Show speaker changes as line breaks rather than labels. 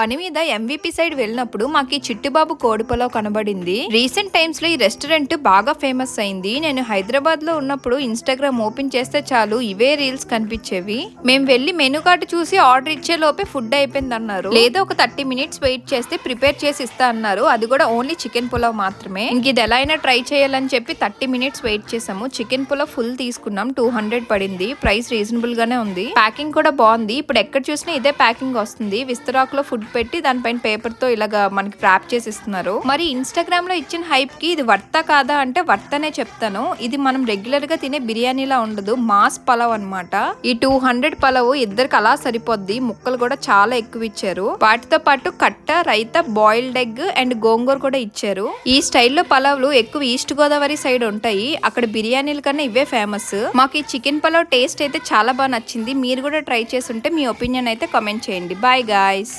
పని మీద MVP side వెళ్ళినప్పుడు మాకు ఈ చిట్టుబాబు కోడిపలో కనబడింది. రీసెంట్ టైమ్స్లో ఈ రెస్టారెంట్ బాగా ఫేమస్ అయింది. నేను హైదరాబాద్లో ఉన్నప్పుడు ఇన్స్టాగ్రామ్ ఓపెన్ చేస్తే చాలు ఇవే రీల్స్ కనిపించేవి. మేము వెళ్ళి మెనూ కార్డు చూసి ఆర్డర్ ఇచ్చే లోపే ఫుడ్ అయిపోయింది అన్నారు లేదా ఒక థర్టీ మినిట్స్ వెయిట్ చేస్తే ప్రిపేర్ చేసి ఇస్తా అన్నారు. అది కూడా ఓన్లీ చికెన్ పులావ్ మాత్రమే. ఇంక ఇది ఎలా అయినా ట్రై చేయాలని చెప్పి థర్టీ మినిట్స్ వెయిట్ చేసాము చికెన్ పులావ్ ఫుల్ తీసుకున్నాం. టూ హండ్రెడ్ పడింది. ప్రైస్ రీజనబుల్ గానే ఉంది. ప్యాకింగ్ కూడా బాగుంది. ఇప్పుడు ఎక్కడ చూసినా ఇదే ప్యాకింగ్ వస్తుంది. విస్తరాక్లో ఫుడ్ పెట్టి దానిపైన పేపర్తో ఇలాగా మనకి ర్యాప్ చేసి ఇస్తున్నారు మరి ఇన్స్టాగ్రామ్లో ఇచ్చిన హైప్కి ఇది వర్త కాదా అంటే వర్తనే చెప్తాను. ఇది మనం రెగ్యులర్గా తినే బిర్యానీలా ఉండదు. మాస్ పలావ్ అన్నమాట. ఈ టూ హండ్రెడ్ పలావ్ ఇద్దరికి అలా సరిపోద్ది. ముక్కలు కూడా చాలా ఎక్కువ ఇచ్చారు. వాటితో పాటు కట్ట raita boiled egg and gongura కూడా ఇచ్చారు. ఈ స్టైల్లో పలావ్లు ఎక్కువ ఈస్ట్ గోదావరి సైడ్ ఉంటాయి. అక్కడ బిర్యానీల కన్నా ఇవే ఫేమస్ మాకు ఈ చికెన్ పలావ్ టేస్ట్ అయితే చాలా బాగా నచ్చింది. మీరు కూడా ట్రై చేసి ఉంటే మీ ఒపీనియన్ అయితే కామెంట్ చేయండి. Bye guys